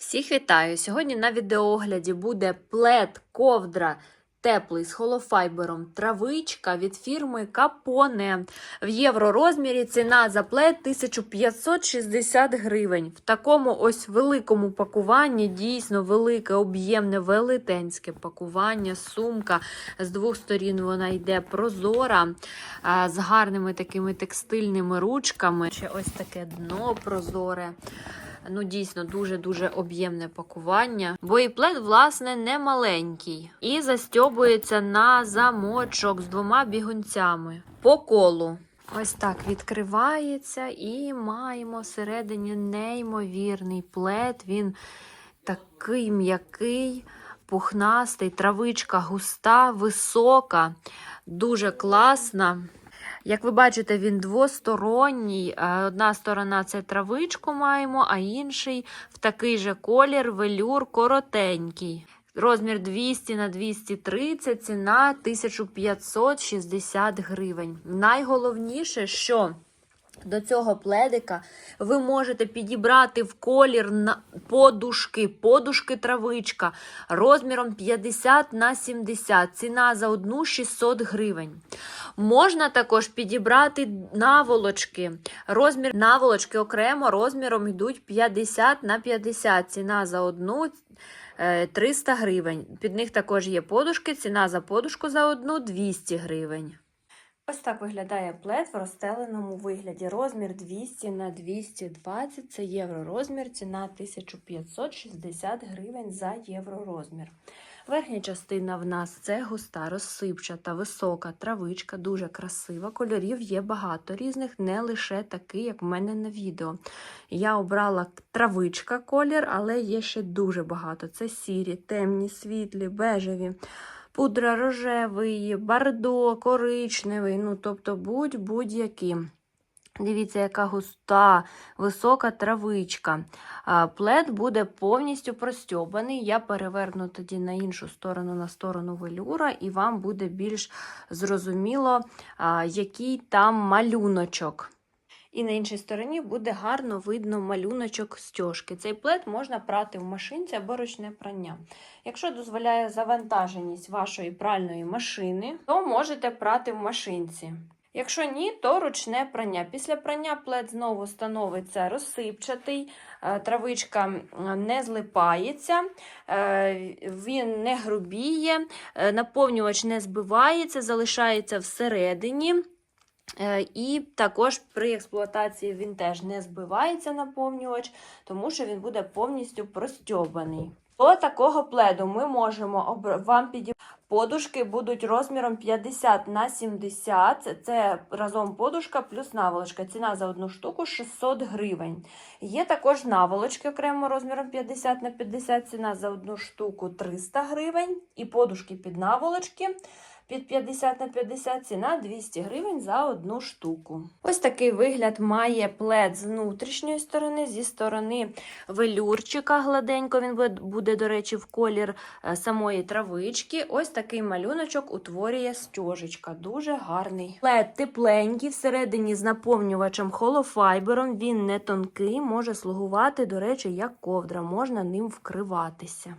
Всіх вітаю! Сьогодні на відеоогляді буде плед ковдра теплий з холофайбером травичка від фірми Капоне. В євророзмірі ціна за плед 1560 гривень. В такому ось великому пакуванні, дійсно велике, об'ємне, велетенське пакування, сумка. З двох сторін вона йде прозора, з гарними такими текстильними ручками. Ще ось таке дно прозоре. Ну, дійсно, дуже-дуже об'ємне пакування. Бо і плед, власне, не маленький. І застьобується на замочок з двома бігунцями по колу. Ось так відкривається, і маємо всередині неймовірний плед. Він такий м'який, пухнастий, травичка густа, висока, дуже класна. Як ви бачите, він двосторонній. Е, Одна сторона це травичку маємо, а інший в такий же колір велюр коротенький. Розмір 200 на 230, ціна 1560 гривень. Найголовніше, що до цього пледика ви можете підібрати в колір на подушки, подушки травичка розміром 50 на 70. Ціна за одну 600 гривень. Можна також підібрати наволочки. Розмір наволочки окремо розміром йдуть 50 на 50. Ціна за одну е, 300 гривень. Під них також є подушки. Ціна за подушку за одну 200 гривень. Ось так виглядає плед в розстеленому вигляді. Розмір 200 на 220 це євро розмір, ціна 1560 гривень за євро розмір. Верхня частина в нас це густа, розсипчата, висока травичка, дуже красива. Кольорів є багато різних, не лише такий, як в мене на відео. Я обрала травичка колір, але є ще дуже багато. Це сірі, темні, світлі, бежеві пудра рожевий, бардо, коричневий, ну тобто будь-будь-які. Дивіться, яка густа, висока травичка. Плед буде повністю простьобаний. Я переверну тоді на іншу сторону, на сторону велюра, і вам буде більш зрозуміло, який там малюночок. І на іншій стороні буде гарно видно малюночок стяжки. Цей плед можна прати в машинці або ручне прання. Якщо дозволяє завантаженість вашої пральної машини, то можете прати в машинці. Якщо ні, то ручне прання. Після прання плед знову становиться розсипчатий, е, травичка не злипається, е, він не грубіє, е, наповнювач не збивається, залишається всередині. Е, І також при експлуатації він теж не збивається наповнювач, тому що він буде повністю простьобаний. До такого пледу ми можемо вам підібрати. Подушки будуть розміром 50 на 70. Це- Це разом подушка плюс наволочка. Ціна за одну штуку 600 гривень. Є також наволочки окремо розміром 50 на 50. Ціна за одну штуку 300 гривень. І подушки під наволочки під 50 на 50 ціна 200 гривень за одну штуку. Ось такий вигляд має плед з внутрішньої сторони, зі сторони велюрчика гладенько. Він буде- до речі, в колір е, самої травички. Ось такий малюночок утворює стяжечка. Дуже гарний. Плед тепленький, всередині з наповнювачем холофайбером. Він не тонкий, може слугувати, до речі, як ковдра, можна ним вкриватися.